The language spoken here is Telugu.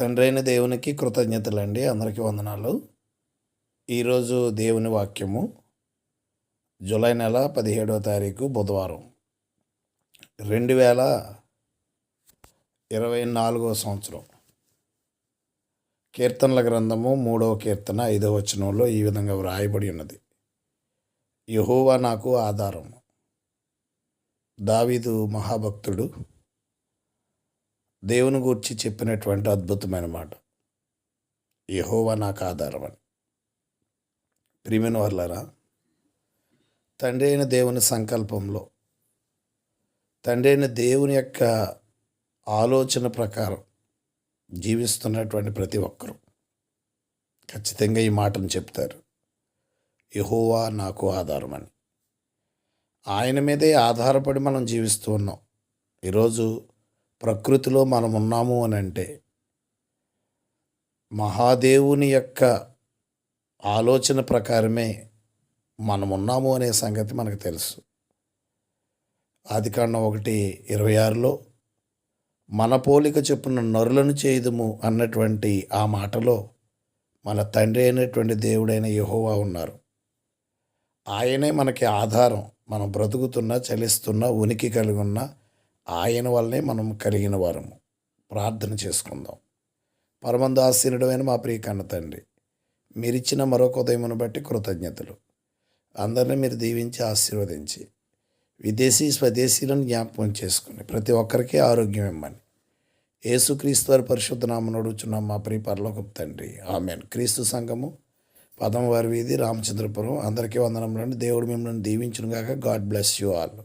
తండ్రి అయిన దేవునికి కృతజ్ఞతలండి. అందరికీ వందనాలు. ఈరోజు దేవుని వాక్యము జూలై నెల పదిహేడవ తారీఖు బుధవారం. రెండు వేల ఇరవై నాలుగవ సంవత్సరం. కీర్తనల గ్రంథము మూడవ కీర్తన ఐదవ వచనంలో ఈ విధంగా వ్రాయబడి ఉన్నది. యహోవా నాకు ఆధారం దావీదు మహాభక్తుడు దేవుని గూర్చి చెప్పినటువంటి అద్భుతమైన మాట. యహోవా నాకు ఆధారం అని. ప్రియమైన వాళ్ళరా తండ్రి అయిన దేవుని సంకల్పంలో తండ్రి అయిన దేవుని యొక్క ఆలోచన ప్రకారం జీవిస్తున్నటువంటి ప్రతి ఒక్కరూ ఖచ్చితంగా ఈ మాటను చెప్తారు. యహోవా నాకు ఆధారం అని. ఆయన మీదే ఆధారపడి మనం జీవిస్తూ ఉన్నాం. ఈరోజు ప్రకృతిలో మనం ఉన్నాము అని అంటే మహాదేవుని యొక్క ఆలోచన ప్రకారమే మనం ఉన్నాము అనే సంగతి మనకు తెలుసు. ఆదికాండం ఒకటి ఇరవై ఆరులో మన పోలిక చెప్పున నరులను చేయదుము అన్నటువంటి ఆ మాటలో మన తండ్రి అయినటువంటి దేవుడైన యహోవా ఉన్నారు. ఆయనే మనకి ఆధారం. మనం బ్రతుకుతున్నా చలిస్తున్నా ఉనికి కలిగి ఉన్నా ఆయన వల్లనే మనం కలిగిన వారము. ప్రార్థన చేసుకుందాం. పరమందాసీనుడమైన మా ప్రియకన్న తండ్రి మీరిచ్చిన మరొక ఉదయమును బట్టి కృతజ్ఞతలు. అందరిని మీరు దీవించి ఆశీర్వదించి విదేశీ స్వదేశీలను జ్ఞాపకం చేసుకుని ప్రతి ఒక్కరికి ఆరోగ్యం ఇమ్మని. యేసుక్రీస్తు వారి పరిశుద్ధ నామను అడుగుచున్నాం మా ప్రియ పరలోకపు తండ్రి. ఆమెన్. క్రీస్తు సంఘము పదం వారి వీధి రామచంద్రపురం. అందరికీ వందనములండి. దేవుడు మిమ్మల్ని దీవించునుగాక. God bless you all.